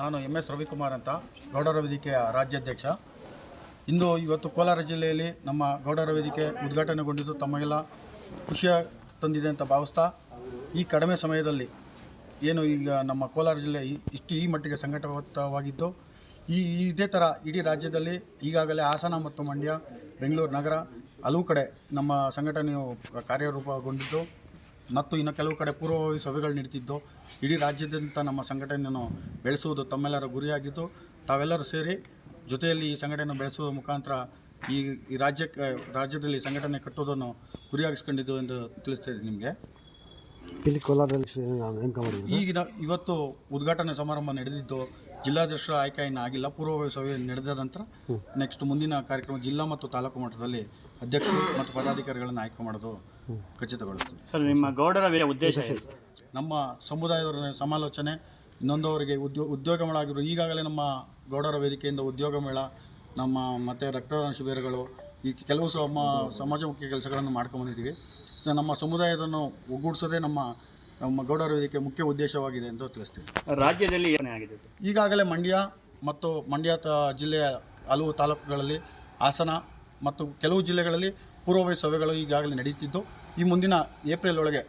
ನಾನು M S Ravikumar ಅಂತ ಗೌಡರ ವೇದಿಕೆಯ ರಾಜ್ಯಾಧ್ಯಕ್ಷ. ಇಂದು ಇವತ್ತು ಕೋಲಾರ ಜಿಲ್ಲೆಯಲ್ಲಿ ನಮ್ಮ ಗೌಡರ ವೇದಿಕೆ ಉದ್ಘಾಟನೆಗೊಂಡಿದ್ದು ತಮಗೆಲ್ಲ ಖುಷಿಯ ತಂದಿದೆ ಅಂತ ಭಾವಿಸ್ತಾ, ಈ ಕಡಿಮೆ ಸಮಯದಲ್ಲಿ ಏನು ಈಗ ನಮ್ಮ ಕೋಲಾರ ಜಿಲ್ಲೆ ಇಷ್ಟು ಈ ಮಟ್ಟಿಗೆ ಸಂಘಟಿತವಾಗಿದ್ದು, ಈ ಇದೇ ಥರ ಇಡೀ ರಾಜ್ಯದಲ್ಲಿ ಈಗಾಗಲೇ ಹಾಸನ ಮತ್ತು ಮಂಡ್ಯ, ಬೆಂಗಳೂರು ನಗರ ಹಲವು ಕಡೆ ನಮ್ಮ ಸಂಘಟನೆಯು ಕಾರ್ಯರೂಪಗೊಂಡಿದ್ದು. ಮತ್ತು ಇನ್ನು ಕೆಲವು ಕಡೆ ಪೂರ್ವಭಾವಿ ಸಭೆಗಳು ನಡೀತಿದ್ದು ಇಡೀ ರಾಜ್ಯದಂತ ನಮ್ಮ ಸಂಘಟನೆಯನ್ನು ಬೆಳೆಸುವುದು ತಮ್ಮೆಲ್ಲರ ಗುರಿಯಾಗಿದ್ದು ತಾವೆಲ್ಲರೂ ಸೇರಿ ಜೊತೆಯಲ್ಲಿ ಈ ಸಂಘಟನೆ ಬೆಳೆಸುವ ಮುಖಾಂತರ ಈ ಈ ರಾಜ್ಯಕ್ಕೆ ರಾಜ್ಯದಲ್ಲಿ ಸಂಘಟನೆ ಕಟ್ಟುವುದನ್ನು ಗುರಿಯಾಗಿಸ್ಕೊಂಡಿದ್ದು ಎಂದು ತಿಳಿಸ್ತಾ ಇದ್ದೀನಿ ನಿಮಗೆ. ಇಲ್ಲಿ ಕೋಲಾರದಲ್ಲಿ ಈಗಿನ ಇವತ್ತು ಉದ್ಘಾಟನೆ ಸಮಾರಂಭ ನಡೆದಿದ್ದು ಜಿಲ್ಲಾಧ್ಯಕ್ಷರ ಆಯ್ಕೆ ಇನ್ನು ಆಗಿಲ್ಲ. ಪೂರ್ವಭಾವಿ ಸಭೆ ನಡೆದ ನಂತರ ನೆಕ್ಸ್ಟ್ ಮುಂದಿನ ಕಾರ್ಯಕ್ರಮ ಜಿಲ್ಲಾ ಮತ್ತು ತಾಲೂಕು ಮಟ್ಟದಲ್ಲಿ ಅಧ್ಯಕ್ಷರು ಮತ್ತು ಪದಾಧಿಕಾರಿಗಳನ್ನು ಆಯ್ಕೆ ಮಾಡೋದು. ಖಚಿತಗೊಳ್ಳುತ್ತದೆ ಸರ್ ನಿಮ್ಮ ಗೌಡರ ಉದ್ದೇಶ ನಮ್ಮ ಸಮುದಾಯದವರ ಸಮಾಲೋಚನೆ ಇನ್ನೊಂದವರಿಗೆ ಉದ್ಯೋ ಉದ್ಯೋಗ ಮೇಳ ಆಗಿರೋ ಈಗಾಗಲೇ ನಮ್ಮ ಗೌಡರ ವೇದಿಕೆಯಿಂದ ಉದ್ಯೋಗ ಮೇಳ ನಮ್ಮ ಮತ್ತು ರಕ್ತದಾನ ಶಿಬಿರಗಳು ಈ ಕೆಲವು ಸಮ ಸಮಾಜಮುಖಿ ಕೆಲಸಗಳನ್ನು ಮಾಡ್ಕೊಂಬಂದಿದ್ದೀವಿ ಸೊ ನಮ್ಮ ಸಮುದಾಯದನ್ನು ಒಗ್ಗೂಡಿಸೋದೇ ನಮ್ಮ ನಮ್ಮ ಗೌಡರ ವೇದಿಕೆ ಮುಖ್ಯ ಉದ್ದೇಶವಾಗಿದೆ ಎಂದು ತಿಳಿಸ್ತೀವಿ ರಾಜ್ಯದಲ್ಲಿ ಏನೇ ಆಗಿದೆ ಈಗಾಗಲೇ ಮಂಡ್ಯ ಮತ್ತು ಮಂಡ್ಯ ತ ಜಿಲ್ಲೆಯ ಹಲವು ತಾಲೂಕುಗಳಲ್ಲಿ ಹಾಸನ ಮತ್ತು ಕೆಲವು ಜಿಲ್ಲೆಗಳಲ್ಲಿ ಪೂರ್ವಭಾವಿ ಸಭೆಗಳು ಈಗಾಗಲೇ ನಡೆಯುತ್ತಿದ್ದು ಈ ಮುಂದಿನ ಏಪ್ರಿಲ್ ಒಳಗೆ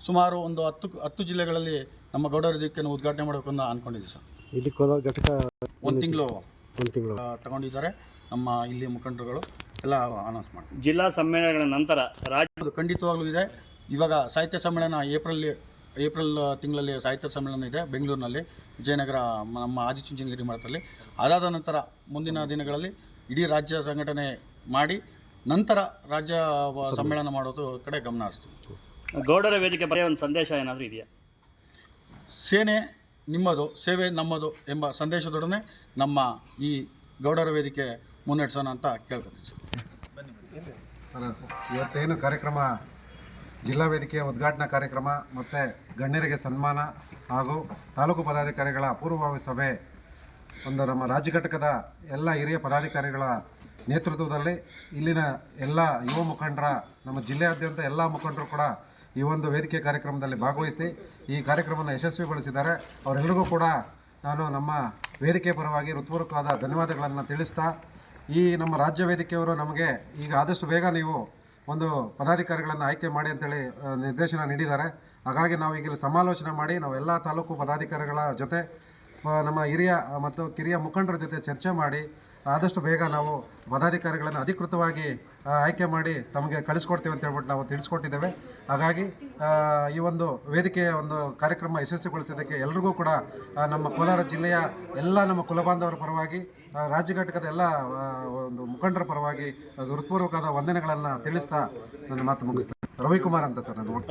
ಸುಮಾರು ಒಂದು ಹತ್ತು ಹತ್ತು ಜಿಲ್ಲೆಗಳಲ್ಲಿ ನಮ್ಮ ಗೌಡರ ವೇದಿಕೆಯನ್ನು ಉದ್ಘಾಟನೆ ಮಾಡಬೇಕು ಅಂತ ಅಂದ್ಕೊಂಡಿದ್ದೀವಿ ಸರ್. ಇಲ್ಲಿ ಕೋಲಾರ ಘಟಕ ಒಂದು ತಿಂಗಳು ಒಂದು ತಿಂಗಳು. ತಗೊಂಡಿದ್ದಾರೆ. ನಮ್ಮ ಇಲ್ಲಿ ಮುಖಂಡರುಗಳು ಎಲ್ಲ ಅನೌನ್ಸ್ ಮಾಡ್ತೀವಿ. ಜಿಲ್ಲಾ ಸಮ್ಮೇಳನಗಳ ನಂತರ ರಾಜ್ಯದ ಖಂಡಿತವಾಗ್ಲೂ ಇದೆ. ಇವಾಗ ಸಾಹಿತ್ಯ ಸಮ್ಮೇಳನ ಏಪ್ರಿಲ್ ಏಪ್ರಿಲ್ ತಿಂಗಳಲ್ಲಿ ಸಾಹಿತ್ಯ ಸಮ್ಮೇಳನ ಇದೆ ಬೆಂಗಳೂರಿನಲ್ಲಿ ವಿಜಯನಗರ ನಮ್ಮ ಆದಿಚುಂಚನಗಿರಿ ಮಠದಲ್ಲಿ. ಅದಾದ ನಂತರ ಮುಂದಿನ ದಿನಗಳಲ್ಲಿ ಇಡೀ ರಾಜ್ಯ ಸಂಘಟನೆ ಮಾಡಿ ನಂತರ ರಾಜ್ಯ ಸಮ್ಮೇಳನ ಮಾಡೋದು ಕಡೆ ಗಮನ ಹರಿಸ್ತೀವಿ. ಗೌಡರ ವೇದಿಕೆ ಬರೆಯ ಒಂದು ಸಂದೇಶ ಏನಾದರೂ ಇದೆಯಾ? ಸೇನೆ ನಿಮ್ಮದು ಸೇವೆ ನಮ್ಮದು ಎಂಬ ಸಂದೇಶದೊಡನೆ ನಮ್ಮ ಈ ಗೌಡರ ವೇದಿಕೆ ಮುನ್ನಡೆಸೋಣ ಅಂತ ಕೇಳ್ಕೊತೀನಿ ಸರ್. ಇವತ್ತೇನು ಕಾರ್ಯಕ್ರಮ ಜಿಲ್ಲಾ ವೇದಿಕೆಯ ಉದ್ಘಾಟನಾ ಕಾರ್ಯಕ್ರಮ ಮತ್ತು ಗಣ್ಯರಿಗೆ ಸನ್ಮಾನ ಹಾಗೂ ತಾಲೂಕು ಪದಾಧಿಕಾರಿಗಳ ಪೂರ್ವಭಾವಿ ಸಭೆ ಒಂದು ನಮ್ಮ ರಾಜ್ಯ ಘಟಕದ ಎಲ್ಲ ಹಿರಿಯ ಪದಾಧಿಕಾರಿಗಳ ನೇತೃತ್ವದಲ್ಲಿ ಇಲ್ಲಿನ ಎಲ್ಲ ಯುವ ಮುಖಂಡರ, ನಮ್ಮ ಜಿಲ್ಲೆಯಾದ್ಯಂತ ಎಲ್ಲ ಮುಖಂಡರು ಕೂಡ ಈ ಒಂದು ವೇದಿಕೆ ಕಾರ್ಯಕ್ರಮದಲ್ಲಿ ಭಾಗವಹಿಸಿ ಈ ಕಾರ್ಯಕ್ರಮವನ್ನು ಯಶಸ್ವಿಗೊಳಿಸಿದ್ದಾರೆ. ಅವರೆಲ್ಲರಿಗೂ ಕೂಡ ನಾನು ನಮ್ಮ ವೇದಿಕೆ ಪರವಾಗಿ ಹೃತ್ಪೂರ್ವಕವಾದ ಧನ್ಯವಾದಗಳನ್ನು ತಿಳಿಸ್ತಾ, ಈ ನಮ್ಮ ರಾಜ್ಯ ವೇದಿಕೆಯವರು ನಮಗೆ ಈಗ ಆದಷ್ಟು ಬೇಗ ನೀವು ಒಂದು ಪದಾಧಿಕಾರಿಗಳನ್ನು ಆಯ್ಕೆ ಮಾಡಿ ಅಂತೇಳಿ ನಿರ್ದೇಶನ ನೀಡಿದ್ದಾರೆ. ಹಾಗಾಗಿ ನಾವು ಈಗ ಇಲ್ಲಿ ಸಮಾಲೋಚನೆ ಮಾಡಿ ನಾವು ಎಲ್ಲ ತಾಲೂಕು ಪದಾಧಿಕಾರಿಗಳ ಜೊತೆ ನಮ್ಮ ಹಿರಿಯ ಮತ್ತು ಕಿರಿಯ ಮುಖಂಡರ ಜೊತೆ ಚರ್ಚೆ ಮಾಡಿ ಆದಷ್ಟು ಬೇಗ ನಾವು ಪದಾಧಿಕಾರಿಗಳನ್ನು ಅಧಿಕೃತವಾಗಿ ಆಯ್ಕೆ ಮಾಡಿ ತಮಗೆ ಕಳಿಸ್ಕೊಡ್ತೀವಿ ಅಂತ ಹೇಳ್ಬಿಟ್ಟು ನಾವು ತಿಳಿಸ್ಕೊಟ್ಟಿದ್ದೇವೆ. ಹಾಗಾಗಿ ಈ ಒಂದು ವೇದಿಕೆಯ ಒಂದು ಕಾರ್ಯಕ್ರಮ ಯಶಸ್ವಿಗೊಳಿಸಿದ್ದಕ್ಕೆ ಎಲ್ರಿಗೂ ಕೂಡ ನಮ್ಮ ಕೋಲಾರ ಜಿಲ್ಲೆಯ ಎಲ್ಲ ನಮ್ಮ ಕುಲಬಾಂಧವರ ಪರವಾಗಿ ರಾಜ್ಯ ಘಟಕದ ಎಲ್ಲ ಒಂದು ಮುಖಂಡರ ಪರವಾಗಿ ಹೃತ್ಪೂರ್ವಕವಾದ ವಂದನೆಗಳನ್ನು ತಿಳಿಸ್ತಾ ನನ್ನ ಮಾತು ಮುಗಿಸ್ತೇನೆ ರವಿಕುಮಾರ್ ಅಂತ ಸರ್ ನಾನು. ಹುದ್ದೆ.